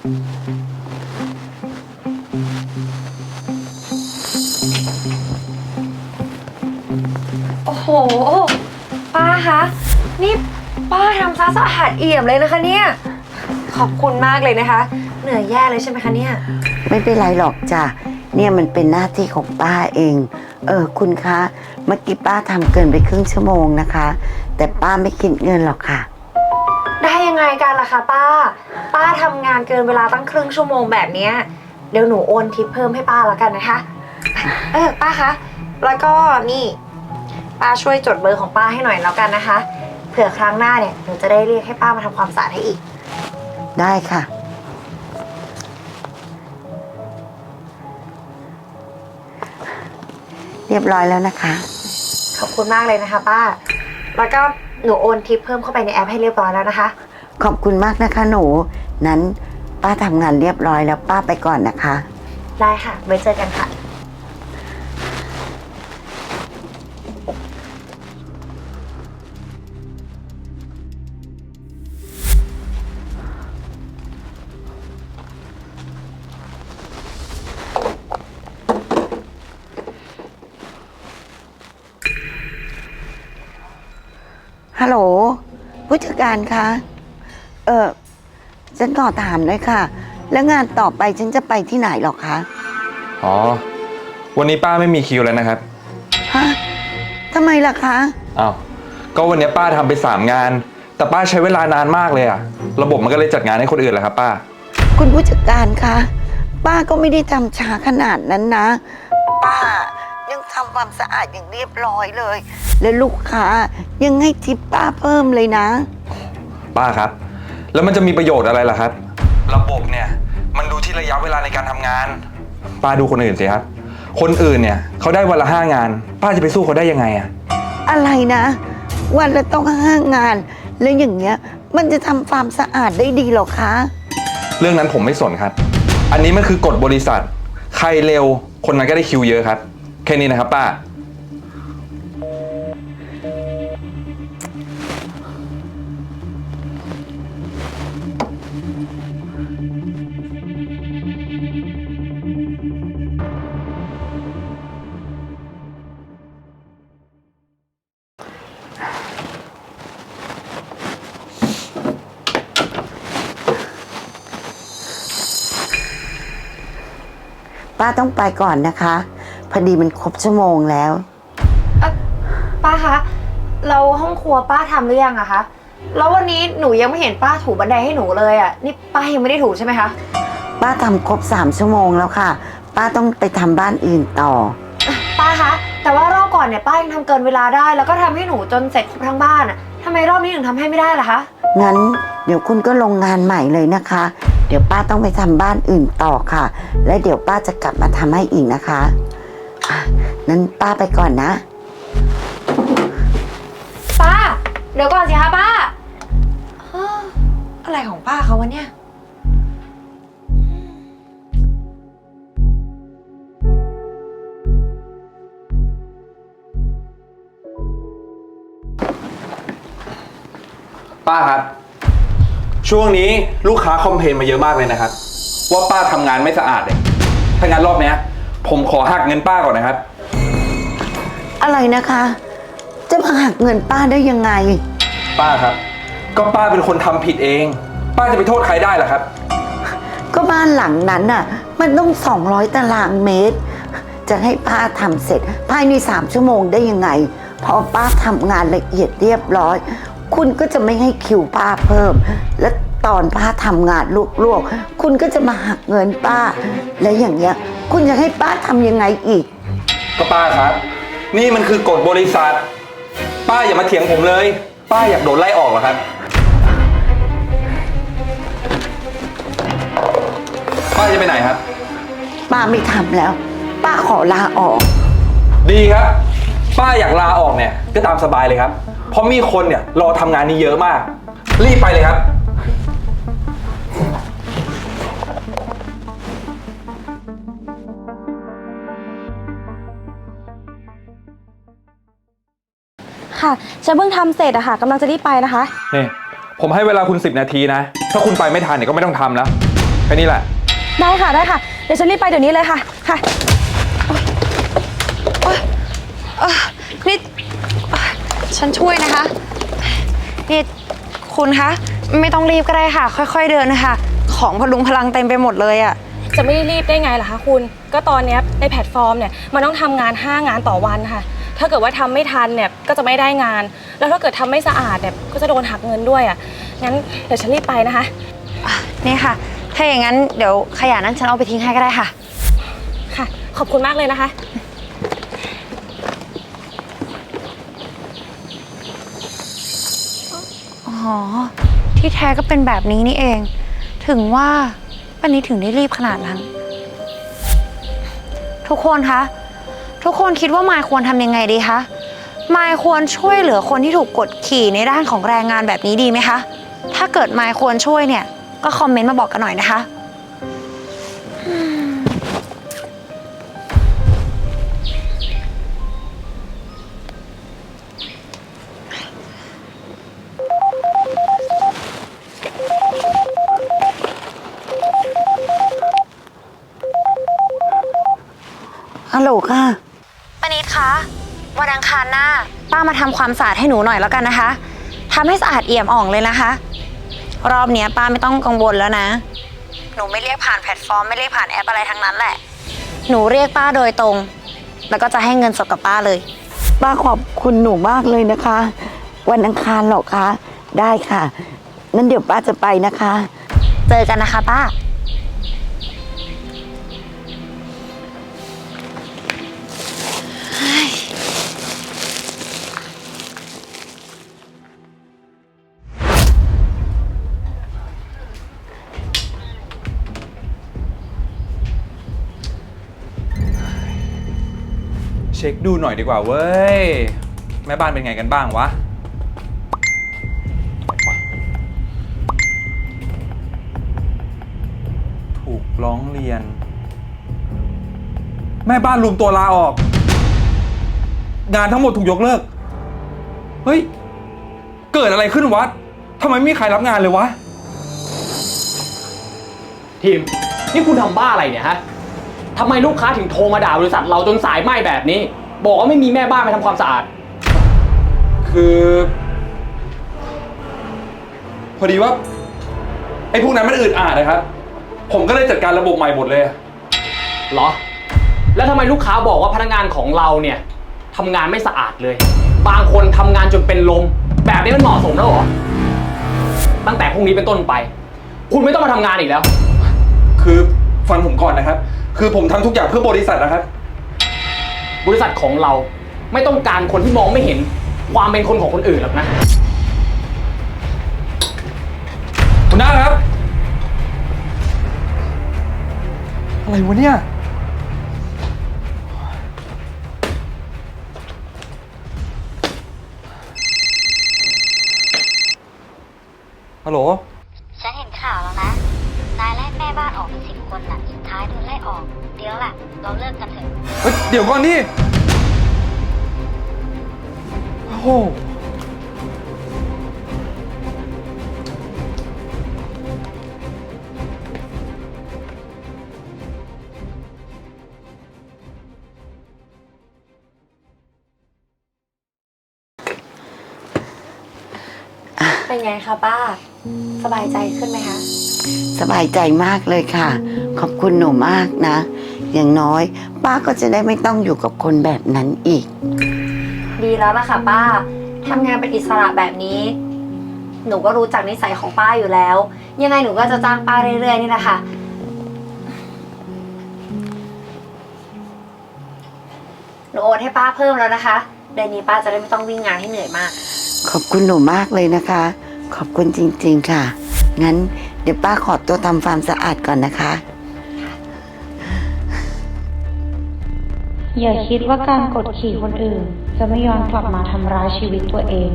โอ้โห ป้าคะ นี่ป้าทำซะสะอาดเอี่ยมเลยนะคะเนี่ย ขอบคุณมากเลยนะคะ เหนื่อยแย่เลยใช่ไหมคะเนี่ย ไม่เป็นไรหรอกจ้ะ เนี่ยมันเป็นหน้าที่ของป้าเอง เออคุณคะ เมื่อกี้ป้าทำเกินไปครึ่งชั่วโมงนะคะ แต่ป้าไม่คิดเงินหรอกค่ะ นล่ะคะป้า ป้าทำงานเกินเวลาตั้งครึ่งชั่วโมงแบบเนี้ยเดี๋ยวหนูโอนทิปเพิ่มให้ป้าแล้วกันนะคะ เออป้าคะ แล้วก็นี่ ป้าช่วยจดเบอร์ของป้าให้หน่อยแล้วกันนะคะ เผื่อครั้งหน้าเนี่ยหนูจะได้เรียกให้ป้ามาทำความสะอาดให้อีก ได้ค่ะ เรียบร้อยแล้วนะคะ ขอบคุณมากเลยนะคะ ป้า แล้วก็หนูโอนทิปเพิ่มเข้าไปในแอปให้เรียบร้อยแล้วนะคะ ขอบคุณมากนะคะหนู นั้นป้าทำงานเรียบร้อยแล้วป้าไปก่อนนะคะ ได้ค่ะ ไว้เจอกันค่ะ ฮัลโหลผู้จัดการคะเออ ฉันขอถามหน่อยค่ะ แล้วงานต่อไปฉันจะไปที่ไหนหรอคะ อ๋อ วันนี้ป้าไม่มีคิวแล้วนะครับ ฮะทำไมล่ะคะ อ้าว ก็วันนี้ป้าทำไปสามงาน แต่ป้าใช้เวลานานมากเลยอะระบบมันก็เลยจัดงานให้คนอื่นแหละครับ ป้า คุณผู้จัดการคะ ป้าก็ไม่ได้ทำช้าขนาดนั้นนะ ป้ายังทำความสะอาดอย่างเรียบร้อยเลย และลูกค้ายังให้ทิปป้าเพิ่มเลยนะ ป้าครับ แล้วมันจะมีประโยชน์อะไรล่ะครับ ระบบเนี่ย มันดูที่ระยะเวลาในการทำงาน ป้าดูคนอื่นสิครับ คนอื่นเนี่ยเขาได้วันละห้างาน ป้าจะไปสู้เขาได้ยังไงอะอะไรนะ วันละต้องห้างาน แล้วอย่างเงี้ย มันจะทำความสะอาดได้ดีเหรอคะ เรื่องนั้นผมไม่สนครับ อันนี้มันคือกฎบริษัท ใครเร็วคนนั้นก็ได้คิวเยอะครับ แค่นี้นะครับป้า ป้าต้องไปก่อนนะคะ พอดีมันครบชั่วโมงแล้ว ป้าคะ เราห้องครัวป้าทำหรือยังอะคะ แล้ววันนี้หนูยังไม่เห็นป้าถูบันไดให้หนูเลยอะนี่ป้ายังไม่ได้ถูใช่ไหมคะ ป้าทำครบสามชั่วโมงแล้วค่ะ ป้าต้องไปทำบ้านอื่นต่อ ป้าคะ แต่ว่ารอบก่อนเนี่ยป้ายังทำเกินเวลาได้ แล้วก็ทำให้หนูจนเสร็จครบทั้งบ้านอะทำไมรอบนี้ถึงทำให้ไม่ได้ล่ะคะ งั้นเดี๋ยวคุณก็ลงงานใหม่เลยนะคะ เดี๋ยวป้าต้องไปทำบ้านอื่นต่อค่ะ และเดี๋ยวป้าจะกลับมาทำให้อีกนะคะอะนั้นป้าไปก่อนนะ ป้า เดี๋ยวก่อนสิคะป้าเอ้ออะไรของป้าเขาวะเนี่ย ป้าครับ ช่วงนี้ลูกค้าคอมเพลนมาเยอะมากเลยนะครับ ว่าป้าทำงานไม่สะอาดเลยถ้างั้นรอบเนี้ย ผมขอหักเงินป้าก่อนนะครับ อะไรนะคะ จะมาหักเงินป้าได้ยังไง ป้าครับ ก็ป้าเป็นคนทำผิดเอง ป้าจะไปโทษใครได้ล่ะครับ ก็บ้านหลังนั้นน่ะ มันต้อง 200 ตารางเมตร จะให้ป้าทำเสร็จ ภายใน 3 ชั่วโมงได้ยังไง พอป้าทำงานละเอียดเรียบร้อย คุณก็จะไม่ให้คิวป้าเพิ่ม และตอนป้าทำงานลวกๆ คุณก็จะมาหักเงินป้า และอย่างเงี้ย คุณจะให้ป้าทำยังไงอีก ก็ป้าครับ นี่มันคือกฎบริษัท ป้าอย่ามาเถียงผมเลย ป้าอยากโดนไล่ออกเหรอครับ ป้าจะไปไหนครับ ป้าไม่ทำแล้ว ป้าขอลาออก ดีครับ ป้าอยากลาออกเนี่ย ก็ตามสบายเลยครับ เพราะมีคนเนี่ยรอทำงานนี้เยอะมาก รีบไปเลยครับ ค่ะฉันเพิ่งทำเสร็จอะค่ะกำลังจะรีบไปนะคะ นี่ ผมให้เวลาคุณ 10 นาทีนะ ถ้าคุณไปไม่ทันเนี่ยก็ไม่ต้องทำแล้วแค่นี้แหละ ได้ค่ะได้ค่ะ เดี๋ยวฉันรีบไปเดี๋ยวนี้เลยค่ะค่ะเออนี่เอ่อ ฉันช่วยนะคะ นี่คุณคะ ไม่ต้องรีบก็ได้ค่ะ ค่อย ๆ เดินนะคะ ของพลุงพลังเต็มไปหมดเลยอะจะไม่ได้รีบได้ไงล่ะคะคุณ ก็ตอนเนี้ยในแพลตฟอร์มเนี่ยมันต้องทำงาน 5 งานต่อวันค่ะ ถ้าเกิดว่าทำไม่ทันเนี่ยก็จะไม่ได้งาน แล้วถ้าเกิดทำไม่สะอาดเนี่ยก็จะโดนหักเงินด้วยอะ งั้นเดี๋ยวฉันรีบไปนะคะอะนี่ค่ะ ถ้าอย่างนั้นเดี๋ยวขยะนั้นฉันเอาไปทิ้งให้ก็ได้ค่ะ ค่ะ ขอบคุณมากเลยนะคะ อ๋อที่แท้ก็เป็นแบบนี้นี่เอง ถึงว่าวันนี้ถึงได้รีบขนาดนั้น ทุกคนคะ ทุกคนคิดว่ามายควรทำยังไงดีคะ มายควรช่วยเหลือคนที่ถูกกดขี่ในด้านของแรงงานแบบนี้ดีไหมคะ ถ้าเกิดมายควรช่วยเนี่ย ก็คอมเมนต์มาบอกกันหน่อยนะคะ วันอังคารหน้า ป้ามาทำความสะอาดให้หนูหน่อยแล้วกันนะคะทำให้สะอาดเอี่ยมอ่องเลยนะคะ รอบเนี้ยป้าไม่ต้องกังวลแล้วนะ หนูไม่เรียกผ่านแพลตฟอร์มไม่เรียกผ่านแอปอะไรทั้งนั้นแหละ หนูเรียกป้าโดยตรง แล้วก็จะให้เงินสดกับป้าเลย ป้าขอบคุณหนูมากเลยนะคะ วันอังคารเหรอคะ ได้ค่ะ นั้นเดี๋ยวป้าจะไปนะคะ เจอกันนะคะป้า เช็คดูหน่อยดีกว่าเว้ย แม่บ้านเป็นไงกันบ้างวะ ถูกร้องเรียน แม่บ้านรวมตัวลาออก งานทั้งหมดถูกยกเลิก เฮ้ย เกิดอะไรขึ้นวะทำไมไม่มีใครรับงานเลยวะ ทีม นี่คุณทำบ้าอะไรเนี่ยฮะ ทำไมลูกค้าถึงโทรมาด่าบริษัทเราจนสายไหม้แบบนี้ บอกว่าไม่มีแม่บ้านไปทำความสะอาด คือ พอดีว่าไอ้พวกนั้นมันอึดอัดนะครับ ผมก็เลยจัดการระบบใหม่หมดเลย เหรอ แล้วทำไมลูกค้าบอกว่าพนักงานของเราเนี่ยทำงานไม่สะอาดเลย บางคนทำงานจนเป็นลม แบบนี้มันเหมาะสมแล้วเหรอ ตั้งแต่พรุ่งนี้เป็นต้นไป คุณไม่ต้องมาทำงานอีกแล้ว คือฟังผมก่อนนะครับ คือผมทำทุกอย่างเพื่อบริษัทนะครับ บริษัทของเราไม่ต้องการคนที่มองไม่เห็นความเป็นคนของคนอื่นหรอกนะคุณน้าครับ อะไรวะเนี่ย คนน่ะสุดท้ายโดนไล่ออก เดี๋ยวล่ะ เราเลิกกันเถอะ เฮ้ยเดี๋ยวก่อนดิโอ้โหเป็นไงคะป้า สบายใจขึ้นไหมคะ สบายใจมากเลยค่ะ ขอบคุณหนูมากนะ อย่างน้อย ป้าก็จะได้ไม่ต้องอยู่กับคนแบบนั้นอีก ดีแล้วล่ะค่ะป้าทำงานเป็นอิสระแบบนี้ หนูก็รู้จักนิสัยของป้าอยู่แล้ว ยังไงหนูก็จะจ้างป้าเรื่อยๆนี่แหละค่ะ หนูโอนให้ป้าเพิ่มแล้วนะคะ เดือนนี้ป้าจะได้ไม่ต้องวิ่งงานให้เหนื่อยมาก ขอบคุณหนูมากเลยนะคะ ขอบคุณจริงๆค่ะ งั้น เดี๋ยวป้าขอตัวทำความสะอาดก่อนนะคะ อย่าคิดว่าการกดขี่คนอื่น จะไม่ย้อนกลับมาทำร้ายชีวิตตัวเอง